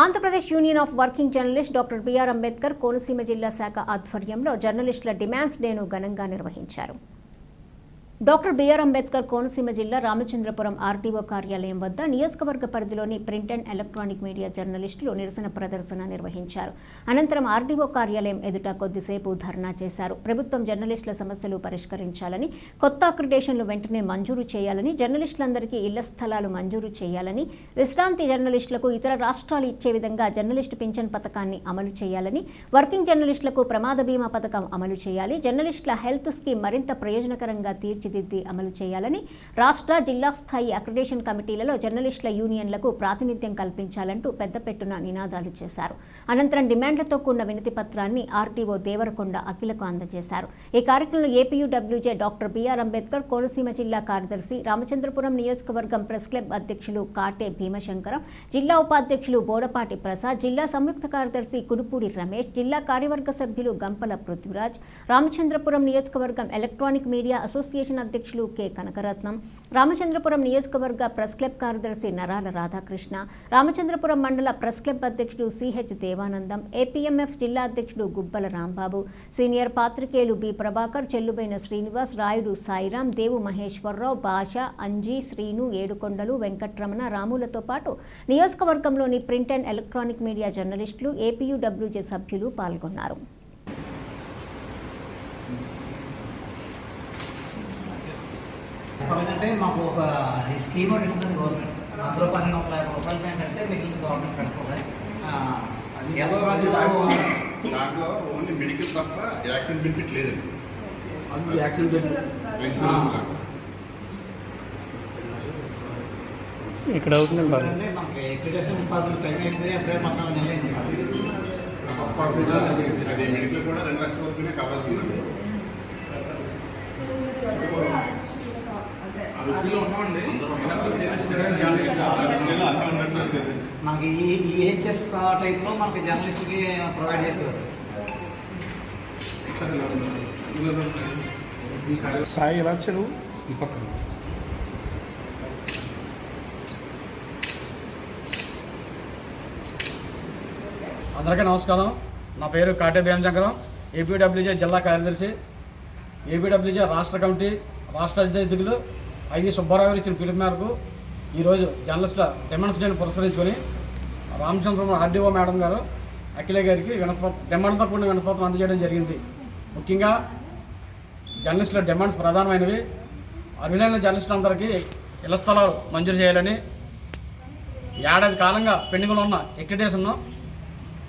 Andhra Pradesh union of working journalist doctor B R Ambedkar Konaseema జిల్లా శాఖ ఆధ్వర్యంలో జర్నలిస్టుల డిమాండ్స్ డేను ఘనంగా నిర్వహించారు. డాక్టర్ బిఆర్ అంబేద్కర్ కోనసీమ జిల్లా రామచంద్రపురం ఆర్టీఓ కార్యాలయం వద్ద నియోజకవర్గ పరిధిలోని ప్రింట్ అండ్ ఎలక్ట్రానిక్ మీడియా జర్నలిస్టులు నిరసన ప్రదర్శన నిర్వహించారు. అనంతరం ఆర్టీఓ కార్యాలయం ఎదుట కొద్దిసేపు ధర్నా చేశారు. ప్రభుత్వం జర్నలిస్టుల సమస్యలు పరిష్కరించాలని కొత్త అక్రిడేషన్లు వెంటనే మంజూరు చేయాలని జర్నలిస్టులందరికీ ఇళ్ళ స్థలాలు మంజూరు చేయాలని విశ్రాంతి జర్నలిస్టులకు ఇతర రాష్ట్రాలు ఇచ్చే విధంగా జర్నలిస్టు పింఛన్ పథకాన్ని అమలు చేయాలని వర్కింగ్ జర్నలిస్టులకు ప్రమాద బీమా పథకం అమలు చేయాలి జర్నలిస్టుల హెల్త్ స్కీమ్ మరింత ప్రయోజనకరంగా తీర్చి తీర్చిదిద్ది అమలు చేయాలని రాష్ట్ర జిల్లా స్థాయి అక్రిడేషన్ కమిటీలలో జర్నలిస్టుల యూనియన్లకు ప్రాతినిధ్యం కల్పించాలంటూ పెద్దపెట్టున నినాదాలు చేశారు. అనంతరం డిమాండ్లతో కూడిన వినతి పత్రాన్ని ఆర్టీఓ దేవరకొండ అఖిలకు అందజేశారు. ఈ కార్యక్రమంలో APUWJ doctor B R Ambedkar Konaseema జిల్లా కార్యదర్శి రామచంద్రపురం నియోజకవర్గం ప్రెస్ క్లబ్ అధ్యక్షులు కాటే భీమశంకరం జిల్లా ఉపాధ్యక్షులు బోడపాటి ప్రసాద్ జిల్లా సంయుక్త కార్యదర్శి కుడుపూడి రమేష్ జిల్లా కార్యవర్గ సభ్యులు గంపల పృథ్వీరాజ్ రామచంద్రపురం నియోజకవర్గం ఎలక్ట్రానిక్ మీడియా అసోసియేషన్ అధ్యక్షులు కె. కనకరత్నం రామచంద్రపురం నియోజకవర్గ ప్రెస్ క్లబ్ కార్యదర్శి నరాల రాధాకృష్ణ రామచంద్రపురం మండల ప్రెస్ క్లబ్ అధ్యక్షుడు సిహెచ్ దేవానందం ఏపీఎంఎఫ్ జిల్లా అధ్యక్షుడు గుబ్బల రాంబాబు సీనియర్ పాత్రికేయులు బి. ప్రభాకర్ చెల్లుబైన శ్రీనివాస్ రాయుడు సాయిరాం దేవు మహేశ్వరరావు భాష అంజీ శ్రీను ఏడుకొండలు వెంకట్రమణ రాములతో పాటు నియోజకవర్గంలోని ప్రింట్ అండ్ ఎలక్ట్రానిక్ మీడియా జర్నలిస్టులు ఏపీయూడబ్ల్యూజే సభ్యులు పాల్గొన్నారు. ఏంటంటే మాకు ఒక స్కీమ్ ఒకటి ఉంటుంది గవర్నమెంట్ అందులో పన్నెండు ఒక యాభై రూపాయలు ఏంటంటే మిగిలిన గవర్నమెంట్ పెట్టుకోవాలి దాంట్లో ఓన్లీ మెడికల్ తప్ప యాక్సిడెంట్ బెనిఫిట్ లేదండి. లాగా. ఇక్కడ అంటే మనకి ఎక్రిడేషన్ పద్ధతి టైం అయింది అప్పుడే మొత్తం నెల అయింది. అది మెడికల్ కూడా రెండు లక్షల వరకునే కావాల్సిందండి మనకి ఈ ఈహెచ్ఎస్ టైప్లో మనకి జర్నలిస్ట్కి ప్రొవైడ్ చేసేవారు. సాయి ఎలా చెరువు అందరికీ నమస్కారం. నా పేరు కాటే భీమశంకరం. ఏపీడబ్ల్యూజే జిల్లా కార్యదర్శి. ఏపీడబ్ల్యూజే రాష్ట్ర కమిటీ రాష్ట్ర అధ్యక్షులు. ఐవి సుబ్బారావు గారు ఇచ్చిన పిలుపు మేరకు ఈరోజు జర్నలిస్టుల డిమాండ్స్ డేని పురస్కరించుకొని రామచంద్రపురం ఆర్డీఓ మేడం గారు అఖిల గారికి వినస్పత డిమాండ్తో కూడిన వినస్పత్రం అందజేయడం జరిగింది. ముఖ్యంగా జర్నలిస్టుల డిమాండ్స్ ప్రధానమైనవి. అర్హులైన జర్నలిస్టులందరికీ ఇళ్ళ స్థలాలు మంజూరు చేయాలని ఏడాది కాలంగా పెండింగ్లో ఉన్న ఎక్రిడేషన్ను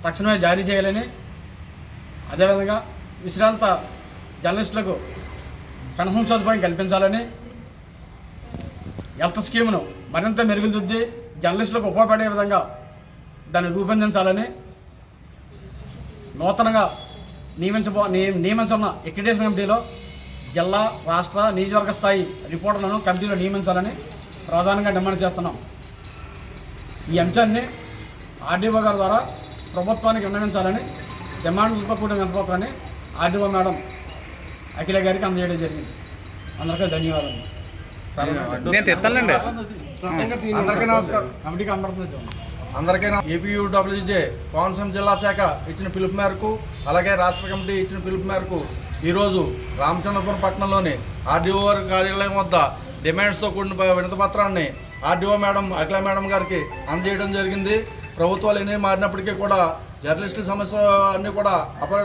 తక్షణమే జారీ చేయాలని అదేవిధంగా విశ్రాంత జర్నలిస్టులకు పెన్షన్ సదుపాయం కల్పించాలని హెల్త్ స్కీమ్ను మరింత మెరుగుదిద్ది జర్నలిస్టులకు ఉపయోగపడే విధంగా దాన్ని రూపొందించాలని నూతనంగా నియమించబో నియమించున్న ఎక్రిడేషన్ కమిటీలో జిల్లా రాష్ట్ర నియోజకవర్గ స్థాయి రిపోర్టర్లను కమిటీలో నియమించాలని ప్రధానంగా డిమాండ్ చేస్తున్నాం. ఈ అంశాన్ని ఆర్డీఓ గారి ద్వారా ప్రభుత్వానికి విన్నవించాలని డిమాండ్లతో కూడిన వినపత్రాన్ని ఆర్డీఓ మేడం అఖిల గారికి అందజేయడం జరిగింది. అందరికీ ధన్యవాదాలు. నేను తెస్తానండి అందరికీ నమస్కారం. అందరికీ ఏపీయూడబ్ల్యూజే కోనసీమ జిల్లా శాఖ ఇచ్చిన పిలుపు మేరకు అలాగే రాష్ట్ర కమిటీ ఇచ్చిన పిలుపు మేరకు ఈరోజు రామచంద్రపురం పట్టణంలోని ఆర్డీఓ వారి కార్యాలయం వద్ద డిమాండ్స్తో కూడిన ప- వినతి పత్రాన్ని ఆర్డీఓ మేడం అఖిల మేడం గారికి అందజేయడం జరిగింది. ప్రభుత్వాలు ఎన్ని మారినప్పటికీ కూడా జర్నలిస్టుల సమస్యలు అన్నీ కూడా అపరి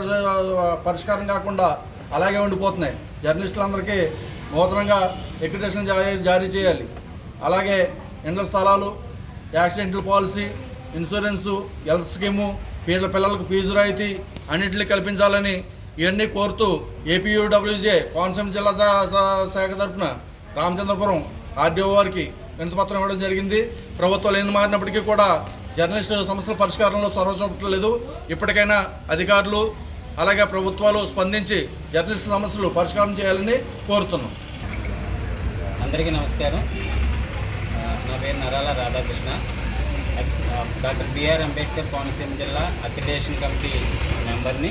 పరిష్కారం కాకుండా అలాగే ఉండిపోతున్నాయి. జర్నలిస్టులందరికీ నూతనంగా ఎక్రిటేషన్ జారీ జారీ చేయాలి. అలాగే ఇండ్ల స్థలాలు accidental policy insurance health scheme పేద పిల్లలకు ఫీజు రాయితీ అన్నింటినీ కల్పించాలని ఇవన్నీ కోరుతూ ఏపీయూడబ్ల్యూజే కోనసీమ జిల్లా శా- శాఖ తరఫున రామచంద్రపురం ఆర్డీఓ వారికి వినతిపత్రం ఇవ్వడం జరిగింది. ప్రభుత్వాలు ఎన్ని మారినప్పటికీ కూడా జర్నలిస్టు సమస్యల పరిష్కారంలో చొరవ చూపట్లేదు ఇప్పటికైనా అధికారులు అలాగే ప్రభుత్వాలు స్పందించి జర్నలిస్ట్ సమస్యలు పరిష్కారం చేయాలని కోరుతున్నాం. అందరికీ నమస్కారం. నా పేరు Narala Radhakrishna. Doctor B R Ambedkar Konaseema జిల్లా అక్రిడేషన్ కమిటీ మెంబర్ని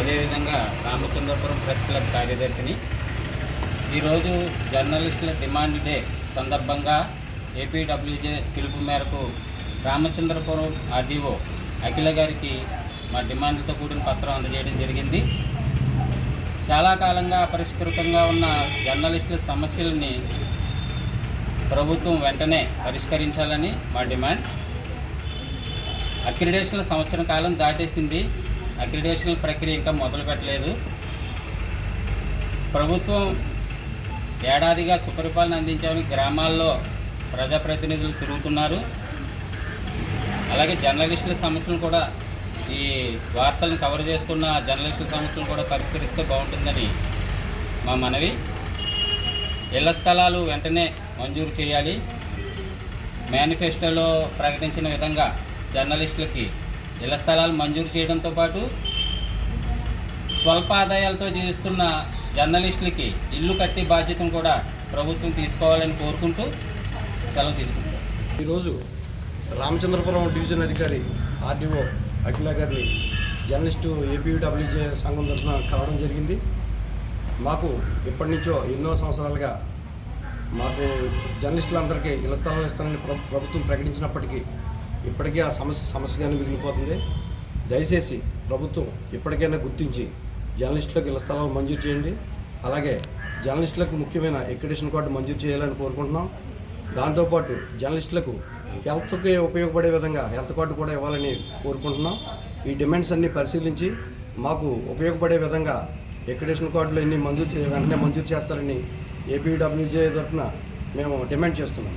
అదేవిధంగా రామచంద్రపురం ప్రెస్ క్లబ్ కార్యదర్శిని. ఈరోజు జర్నలిస్టుల డిమాండ్ డే సందర్భంగా ఏపీడబ్ల్యూజే పిలుపు మేరకు రామచంద్రపురం ఆర్డీఓ అఖిల గారికి మా డిమాండ్లతో కూడిన పత్రం అందజేయడం జరిగింది. చాలా కాలంగా అపరిష్కృతంగా ఉన్న జర్నలిస్టుల సమస్యల్ని ప్రభుత్వం వెంటనే పరిష్కరించాలని మా డిమాండ్. అక్రిడేషన్ల సంవత్సరం కాలం దాటేసింది. అక్రిడేషన్ల ప్రక్రియ ఇంకా మొదలు పెట్టలేదు. ప్రభుత్వం ఏడాదిగా సుపరిపాలన అందించామని గ్రామాల్లో ప్రజాప్రతినిధులు తిరుగుతున్నారు. అలాగే జర్నలిస్టుల సమస్యలు కూడా ఈ వార్తలను కవర్ చేస్తున్న జర్నలిస్టుల సమస్యలు కూడా పరిష్కరిస్తే బాగుంటుందని మా మనవి. ఇళ్ళ స్థలాలు వెంటనే మంజూరు చేయాలి. మేనిఫెస్టోలో ప్రకటించిన విధంగా జర్నలిస్టులకి ఇళ్ళ స్థలాలు మంజూరు చేయడంతో పాటు స్వల్ప ఆదాయాలతో జీవిస్తున్న జర్నలిస్టులకి ఇల్లు కట్టే బాధ్యతను కూడా ప్రభుత్వం తీసుకోవాలని కోరుకుంటూ సెలవు తీసుకుంటాం ఈరోజు రామచంద్రపురం డివిజన్ అధికారి ఆర్డీఓ అఖిల గారిని జర్నలిస్టు ఏపీడబ్ల్యూజే సంఘం తరఫున కలవడం జరిగింది. మాకు ఎప్పటి నుంచో ఎన్నో సంవత్సరాలుగా మాకు జర్నలిస్టులందరికీ ఇళ్ళ స్థలాలు ఇస్తానని ప్రభుత్వం ప్రకటించినప్పటికీ ఇప్పటికీ ఆ సమస్య సమస్యగానే మిగిలిపోతుంది. దయచేసి ప్రభుత్వం ఎప్పటికైనా గుర్తించి జర్నలిస్టులకు ఇళ్ళ స్థలాలు మంజూరు చేయండి. అలాగే జర్నలిస్టులకు ముఖ్యమైన ఎక్రిడేషన్ కార్డు మంజూరు చేయాలని కోరుకుంటున్నాం. దాంతోపాటు జర్నలిస్టులకు హెల్త్కి ఉపయోగపడే విధంగా హెల్త్ కార్డు కూడా ఇవ్వాలని కోరుకుంటున్నాం. ఈ డిమాండ్స్ అన్ని పరిశీలించి మాకు ఉపయోగపడే విధంగా ఎక్రిడేషన్ కార్డులు అన్ని మంజూరు వెంటనే మంజూరు చేస్తారని ఏపీడబ్ల్యూజే తరఫున మేము డిమాండ్ చేస్తున్నాం.